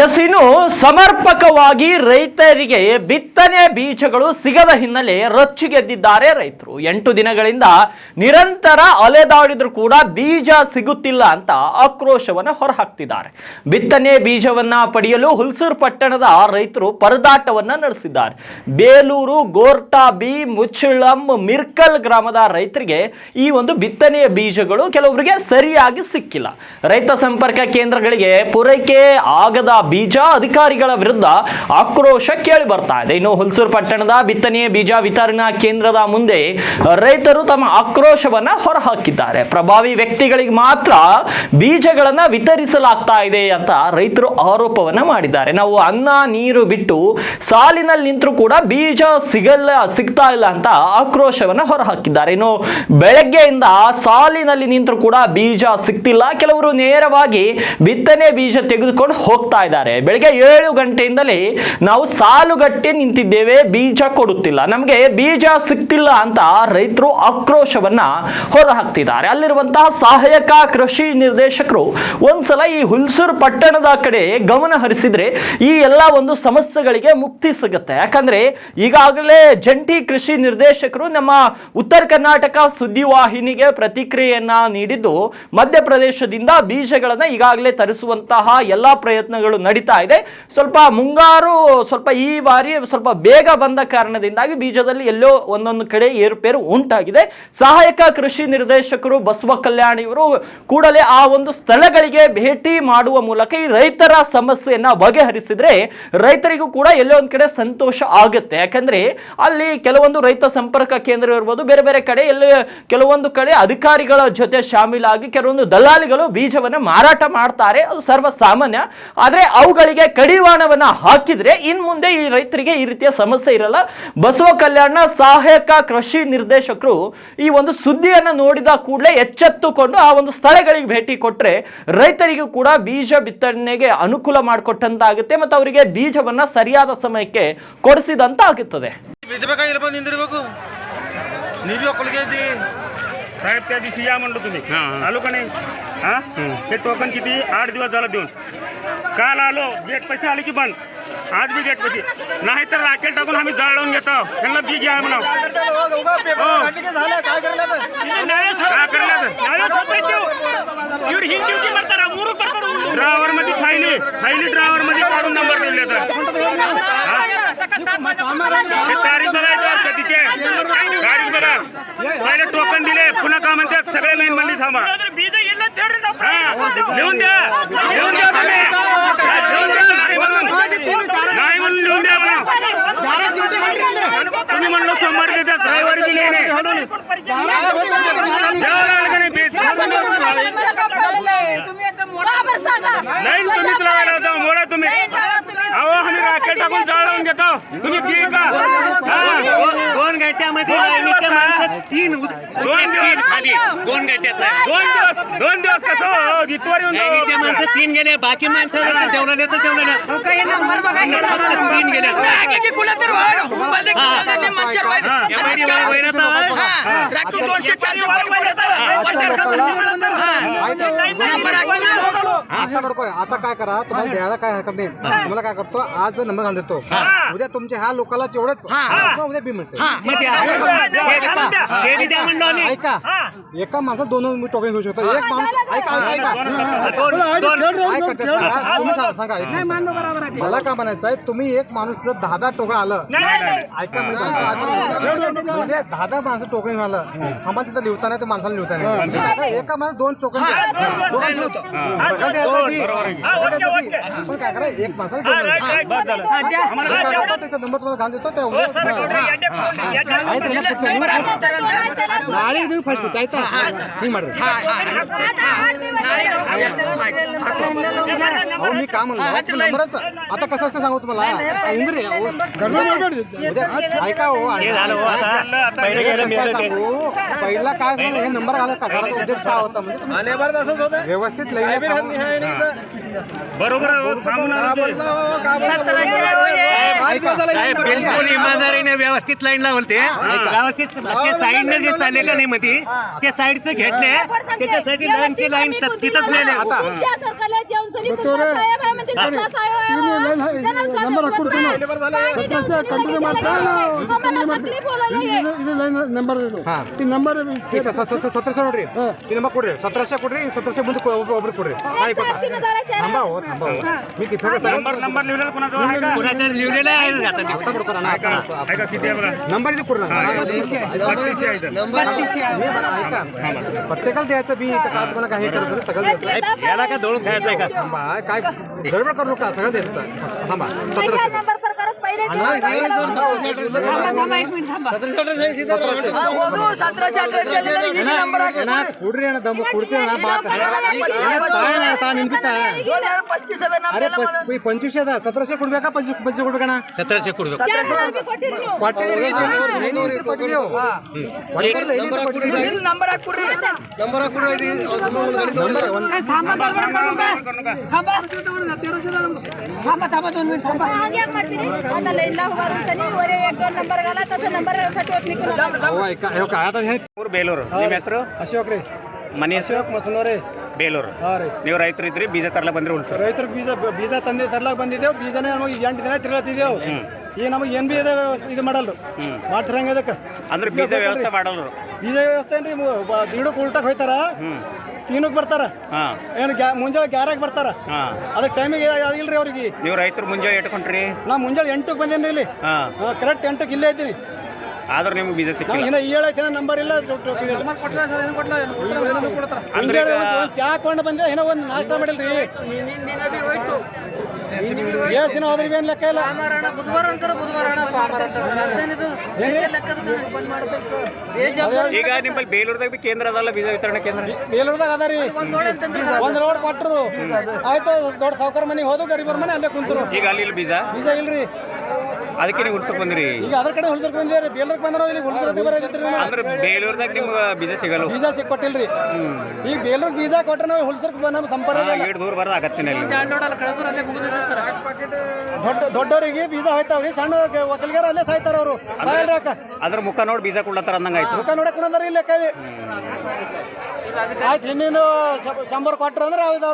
ಇನ್ನು ಸಮರ್ಪಕವಾಗಿ ರೈತರಿಗೆ ಬಿತ್ತನೆ ಬೀಜಗಳು ಸಿಗದ ಹಿನ್ನೆಲೆ ರೊಚ್ಚಿಗೆದ್ದಿದ್ದಾರೆ ರೈತರು. ಎಂಟು ದಿನಗಳಿಂದ ನಿರಂತರ ಅಲೆದಾಡಿದ್ರು ಕೂಡ ಬೀಜ ಸಿಗುತ್ತಿಲ್ಲ ಅಂತ ಆಕ್ರೋಶವನ್ನ ಹೊರಹಾಕ್ತಿದ್ದಾರೆ. ಬಿತ್ತನೆ ಬೀಜವನ್ನ ಪಡೆಯಲು ಹುಲ್ಸೂರು ಪಟ್ಟಣದ ರೈತರು ಪರದಾಟವನ್ನ ನಡೆಸಿದ್ದಾರೆ. ಬೇಲೂರು ಗೋರ್ಟಾಬಿ ಮುಚ್ಚಳಂ, ಮಿರ್ಕಲ್ ಗ್ರಾಮದ ರೈತರಿಗೆ ಈ ಒಂದು ಬಿತ್ತನೆಯ ಬೀಜಗಳು ಕೆಲವರಿಗೆ ಸರಿಯಾಗಿ ಸಿಕ್ಕಿಲ್ಲ. ರೈತ ಸಂಪರ್ಕ ಕೇಂದ್ರಗಳಿಗೆ ಪೂರೈಕೆ ಆಗದ ಬೀಜ ಅಧಿಕಾರಿಗಳ ವಿರುದ್ಧ ಆಕ್ರೋಶ ಕೇಳಿ ಬರ್ತಾ ಇದೆ. ಇನ್ನು ಹುಲ್ಸೂರು ಪಟ್ಟಣದ ಬಿತ್ತನೆ ಬೀಜ ವಿತರಣಾ ಕೇಂದ್ರದ ಮುಂದೆ ರೈತರು ತಮ್ಮ ಆಕ್ರೋಶವನ್ನ ಹೊರಹಾಕಿದ್ದಾರೆ. ಪ್ರಭಾವಿ ವ್ಯಕ್ತಿಗಳಿಗೆ ಮಾತ್ರ ಬೀಜಗಳನ್ನ ವಿತರಿಸಲಾಗ್ತಾ ಇದೆ ಅಂತ ರೈತರು ಆರೋಪವನ್ನ ಮಾಡಿದ್ದಾರೆ. ನಾವು ಅನ್ನ, ನೀರು ಬಿಟ್ಟು ಸಾಲಿನಲ್ಲಿ ನಿಂತರೂ ಕೂಡ ಬೀಜ ಸಿಗಲ್ಲ, ಸಿಗ್ತಾ ಇಲ್ಲ ಅಂತ ಆಕ್ರೋಶವನ್ನ ಹೊರಹಾಕಿದ್ದಾರೆ. ಇನ್ನು ಬೆಳಗ್ಗೆಯಿಂದ ಸಾಲಿನಲ್ಲಿ ನಿಂತರೂ ಕೂಡ ಬೀಜ ಸಿಗ್ತಿಲ್ಲ. ಕೆಲವರು ನೇರವಾಗಿ ಬಿತ್ತನೆ ಬೀಜ ತೆಗೆದುಕೊಂಡು ಹೋಗ್ತಾ ಬೆಳಗ್ಗೆ ಏಳು ಗಂಟೆಯಿಂದಲೇ ನಾವು ಸಾಲುಗಟ್ಟಿ ನಿಂತಿದ್ದೇವೆ, ಬೀಜ ಕೊಡುತ್ತಿಲ್ಲ. ನಮಗೆ ಬೀಜ ಸಿಕ್ತಿಲ್ಲ ಅಂತ ರೈತರು ಆಕ್ರೋಶವನ್ನ ಹೊರಹಾಕ್ತಿದ್ದಾರೆ. ಅಲ್ಲಿರುವಂತಹ ಸಹಾಯಕ ಕೃಷಿ ನಿರ್ದೇಶಕರು ಒಂದ್ಸಲ ಈ ಹುಲ್ಸೂರು ಪಟ್ಟಣದ ಕಡೆ ಗಮನ ಹರಿಸಿದ್ರೆ ಈ ಎಲ್ಲ ಒಂದು ಸಮಸ್ಯೆಗಳಿಗೆ ಮುಕ್ತಿ ಸಿಗುತ್ತೆ. ಯಾಕಂದ್ರೆ ಈಗಾಗಲೇ ಜಂಟಿ ಕೃಷಿ ನಿರ್ದೇಶಕರು ನಮ್ಮ ಉತ್ತರ ಕರ್ನಾಟಕ ಸುದ್ದಿವಾಹಿನಿಗೆ ಪ್ರತಿಕ್ರಿಯೆಯನ್ನ ನೀಡಿದ್ದು, ಮಧ್ಯಪ್ರದೇಶದಿಂದ ಬೀಜಗಳನ್ನ ಈಗಾಗಲೇ ತರಿಸುವಂತಹ ಎಲ್ಲ ಪ್ರಯತ್ನಗಳು ನಡೀತಾ ಇದೆ. ಸ್ವಲ್ಪ ಮುಂಗಾರು ಸ್ವಲ್ಪ ಈ ಬಾರಿ ಸ್ವಲ್ಪ ಬೇಗ ಬಂದ ಕಾರಣದಿಂದಾಗಿ ಬೀಜದಲ್ಲಿ ಎಲ್ಲೋ ಒಂದೊಂದು ಕಡೆ ಏರುಪೇರು ಉಂಟಾಗಿದೆ. ಸಹಾಯಕ ಕೃಷಿ ನಿರ್ದೇಶಕರು ಬಸವ ಕಲ್ಯಾಣ ಇವರು ಕೂಡಲೇ ಆ ಒಂದು ಸ್ಥಳಗಳಿಗೆ ಭೇಟಿ ಮಾಡುವ ಮೂಲಕ ಈ ರೈತರ ಸಮಸ್ಯೆಯನ್ನ ಬಗೆಹರಿಸಿದ್ರೆ ರೈತರಿಗೂ ಕೂಡ ಎಲ್ಲೋ ಒಂದ್ ಕಡೆ ಸಂತೋಷ ಆಗುತ್ತೆ. ಯಾಕಂದ್ರೆ ಅಲ್ಲಿ ಕೆಲವೊಂದು ರೈತ ಸಂಪರ್ಕ ಕೇಂದ್ರ ಇರ್ಬೋದು, ಬೇರೆ ಬೇರೆ ಕಡೆ ಎಲ್ಲಿ ಕೆಲವೊಂದು ಕಡೆ ಅಧಿಕಾರಿಗಳ ಜೊತೆ ಶಾಮೀಲಾಗಿ ಕೆಲವೊಂದು ದಲ್ಲಾಳಿಗಳು ಬೀಜವನ್ನ ಮಾರಾಟ ಮಾಡ್ತಾರೆ. ಅದು ಸರ್ವ ಸಾಮಾನ್ಯ ಆದ್ರೆ ಅವುಗಳಿಗೆ ಕಡಿವಾಣವನ್ನ ಹಾಕಿದ್ರೆ ಇನ್ ಮುಂದೆ ಈ ರೈತರಿಗೆ ಈ ರೀತಿಯ ಸಮಸ್ಯೆ ಇರಲ್ಲ ಬಸವ ಕಲ್ಯಾಣ ಸಹಾಯಕ ಕೃಷಿ ನಿರ್ದೇಶಕರು ಈ ಒಂದು ಸುದ್ದಿಯನ್ನ ನೋಡಿದ ಕೂಡಲೇ ಎಚ್ಚೆತ್ತುಕೊಂಡು ಆ ಒಂದು ಸ್ಥಳಗಳಿಗೆ ಭೇಟಿ ಕೊಟ್ರೆ ರೈತರಿಗೂ ಕೂಡ ಬೀಜ ಬಿತ್ತನೆಗೆ ಅನುಕೂಲ ಮಾಡಿಕೊಟ್ಟಂತಾಗುತ್ತೆ ಮತ್ತು ಅವರಿಗೆ ಬೀಜವನ್ನ ಸರಿಯಾದ ಸಮಯಕ್ಕೆ ಕೊಡಿಸಿದಂತ ಆಗುತ್ತದೆ ಬಿದ್ದಬೇಕಾ ಇಲ್ಲಿ ಬಂದು ನಿಂದಿರ್ಬೇಕು ನೀವೇ ಒಕ್ಕಲಿಗೆ ಇದ್ದಿ साहेब त्या दिवशी या म्हणलो तुम्ही आलो का नाही हा हे टोकन किती आठ दिवस झालं देऊन काल आलो. गेट पैसे आले की बंद. आज बी गेट पैसे. नाही तर राखेल टाकून आम्ही जाळ घेतो. त्यांना बी घ्या म्हणा. हो. ड्रायव्हरमध्ये फायली फायली ड्रायव्हरमध्ये काढून नंबर दिले तर पहिले टोकन दिले. पुन्हा का म्हणतात सगळे लाईन मध्ये थांबा. लिहून द्या. लिहून द्या नाही म्हणून. लिहून द्या तुम्ही म्हणलो सोमवार देतात रविवारी दिले नाही. तुम्हीच लावायला होता मोडा तुम्ही. अहो आम्ही राखेल टाकून जाळ लावून घेतो. तुम्ही ठीक का? हा. दोन दिवस, हा? माणसं तीन दोन दिवस खाली. दोन गट्ट्यात दोन दिवस दोन दिवस कसं? हो? इथवर येऊन जाऊ. माणसं तीन गेले बाकी माणसं नेतं तेवढं नेतं तीन गेले. दोनशे आता बरोबर आहे. आता काय करा? तुम्हाला द्यायला काय हरकत नाही. तुम्हाला काय करतो आज नंबर घालून देतो. उद्या तुमच्या ह्या लोकांना तेवढंच मग उद्या बी मिळते मग द्या. ते बी द्या म्हणलो आम्ही. ऐका. एका माणसात दोन मी टोकन घेऊ शकतो. एक माणूस ऐका ऐका. ऐका दोन दोन काय करते सांगा. तुम्ही सांगा सांगा. ऐका. मला काय म्हणायचं आहे? तुम्ही एक माणूस जर दहा दहा टोकन आलं ऐका मी सांगतो. म्हणजे दहा दहा माणसं टोकन घेऊन आलं. आम्हाला तिथं लिहिता नाही तर माणसाला लिहिता नाही एका माणसात दोन टोकन द्या. द्यायचं एक माणसाला नंबर तुम्हाला घाल देतो त्या अहो मी काय म्हणलो नंबरच. आता कसं असतं सांगू तुम्हाला? अहो, उद्या- ऐका हो सांगू? पहिला काय झालं हे नंबर आला का? घराचा उद्देश काय होता? म्हणजे तुम्ही व्यवस्थित लई बरोबर आहे, हो. थांबून आलो ते. बिलकुल इमानदारीने व्यवस्थित लाईन लावलते व्यवस्थित ते साईडने जे चालले का नाही मध्ये ते साईडचं घेतले. त्याच्यासाठी लाईनची लाईन तिथंच नेले. तुमच्या सरकारला जेवण सरी तुमचा नंबर प्रत्येकाला द्यायचं बी तुम्हाला काही सगळं याला का दळून खायचं आहे का काय गडबड करू नका सगळं द्यायचं थांबा सतराशे ಕುಡ್ರಿ ಅಣ್ಣ ದಮ್ಮ ಕುಡ್ತೀವಿ ಅರೆ ಪಂಚವಿಷ ಅದ ಸತ್ರಶೆ ಕೊಡ್ಬೇಕಾ ಪಂಚ ಪಂಚ ಕೊಡ್ಬೇಕಣ ಸತ್ರಶೆ ಕೊಡ್ಬೇಕು ನಂಬರ್ ಹಾಕಿ ಕೊಡ್ರಿ ನಂಬರ್ ಹಾಕಿ ಕೊಡ್ರಿ ನಂಬರ್ ಕೊಟ್ಟಿದ್ದೀವಿ. ಕೊಟ್ಟಿದ್ದೀರಿ, ಏನಿದೆ ಕೊಟ್ಟಿದ್ದೀರಿ. ನಂಬರ್ ಹಾಕ್ಬಿಡ್ರಿ हां, याक ಮಾಡ್ತೀರಿ? आता लईला उभारून सनी वर एक दोन नंबर घाला तसं नंबर साठी होत निघून आला. ಅವ ಐಕ- ಇವ काय आता हे ಊರು ಬೇಲೂರು ನಿಮ್ಮ ಹೆಸರು ಅಶೋಕ್ ರೀ ಮನೆ ಹೆಸರು ಅಶೋಕ್ ಮಸನೋರಿ ಬೇಲೂರು ಹಾಂ ರೀ ನೀವು ರೈತರು ಇದ್ರಿ ಬೀಜ ತರಲ ಬಂದ್ರೆ ಉಳ್ಸರ್ ರೈತರು ಬೀಜ ಬೀಜ ತಂದಿ ತರ್ಲಾಕ್ ಬಂದಿದ್ದೇವು ಬೀಜನೇ ನಮಗೆ ಎಂಟು ದಿನ ತಿರ್ಲತ್ತಿದ್ದೇವು ಈಗ ನಮಗೆ ಏನ್ ಬಿ ಇದೆ ಇದು ಮಾಡಲ್ರು. ಹೆಂಗೆ ಅದಕ್ಕೆ? ಅಂದ್ರೆ ಬೀಜ ವ್ಯವಸ್ಥೆ ಮಾಡಲ್ರು. ಬೀಜ ವ್ಯವಸ್ಥೆ ಏನ್ರಿ? ದಿಡಕ್ ಉಲ್ಟಕ್ ಹೋಯ್ತಾರ. ತಿನ್ನಕ್ ಬರ್ತಾರ. ಹಾ. ಏನು ಮುಂಜಾನೆ ಗ್ಯಾರಾಗ ಬರ್ತಾರ. ಅದಕ್ಕೆ ಟೈಮಿಗೆ ಇಲ್ರಿ ಅವ್ರಿಗೆ. ನೀವು ರೈತರು ಮುಂಜಾನೆ ಇಟ್ಕೊಂಡ್ರಿ ನಾ ಮುಂಜಾನೆ ಎಂಟಕ್ಕೆ ಬಂದೇನ್ರಿ ಇಲ್ಲಿ. ಕರೆಕ್ಟ್ ಎಂಟಕ್ಕೆ ಇಲ್ಲೇ ಇದ್ದೀನಿ. ಆದ್ರೆ ನಿಮ್ಗೆ ಬೀಜ ಸಿಕ್ಕ ಸಿಕ್ಕಿಲ್ಲ ಇನ್ನ ಈ ಹೇಳಕ್ಕೆ ನಂಬರ್ ಇಲ್ಲ. ಚಾ ಕೊಂಡು ಬಂದೆ. ಏನೋ ಒಂದು ನಾಷ್ಟ ಮಾಡಿಲ್ರಿ. ಎಷ್ಟು ದಿನ ಹೋದ್ರಿ ಏನ್ ಲೆಕ್ಕ ಇಲ್ಲ? ಬುಧವಾರ ಅಂತಾರ ಬುಧವಾರ ಈಗ ನಿಮ್ಮಲ್ಲಿ ಬೇಲೂರ್ದಾಗ ಬಿ ಕೇಂದ್ರ ಅದಲ್ಲ ಬೀಜ ವಿತರಣೆ ಕೇಂದ್ರ? ಬೇಲೂರ್ದಾಗ ಅದ ರೀ. ಒಂದ್ ರೋಡ್ ಕೊಟ್ಟರು ಆಯ್ತು ದೊಡ್ಡ ಸಾವುಕಾರ ಮನೆಗೆ ಹೋದು ಗರಿಬರ್ ಮನೆ ಅಲ್ಲೇ ಕುಂತರು. ಈಗ ಅಲ್ಲಿ ಇಲ್ಲ ಬೀಜ? ಬೀಜ ಇಲ್ರಿ. ಅದಕ್ಕೆ ನೀವು ಹುಡ್ಸಕ್ ಬಂದಿರಿ? ಈಗ ಅದ್ರ ಕಡೆ ಹೊಲ್ಸರ್ಕ್ ಬಂದಿರಿ ಬೇಲೂರ್ಗೆ ಬಂದ್ರ ಇಲ್ಲಿ ಅಂದ್ರೆ ಬೇಲೂರ್ದಾಗ ನಿಮ್ಗೆ ಬೀಜ ಸಿಗಲ್ಲ ಬೀಜ ಸಿಕ್ ಕೊಟ್ಟಿಲ್ರಿ ಈಗ ಬೇಲೂರ್ ಬೀಜ ಕೊಟ್ರೆ ನಾವು ಹೊಲ್ಸರ್ಕ್ ನಮ್ಮ ಸಂಪರ್ಕ ದೂರ ಬರೋದು ಆಗತ್ತಿನ ಸರ್. ದೊಡ್ಡ ದೊಡ್ಡವರಿಗೆ ಬೀಜ ಹೋಯ್ತಾವ್ರಿ. ಸಣ್ಣ ಒಕ್ಕಲಿಗಾರ ಅಲ್ಲೇ ಸಾಯ್ತಾರ ಅವರು. ಅದ್ರ ಮುಖ ನೋಡಿ ಬೀಜ ಕೊಡ್ಲತ್ತಾರ ಅಂದಂಗಾಯ್ತು. ಮುಖ ನೋಡಕ್ ಕುಣದಾರ ಇಲ್ಲ ಕೈ ಆಯ್ತು ಹಿಂದಿನ ಸಂಬರ್ ಕೊಟ್ರ ಅಂದ್ರೆ ಅವ್ರದ್ದು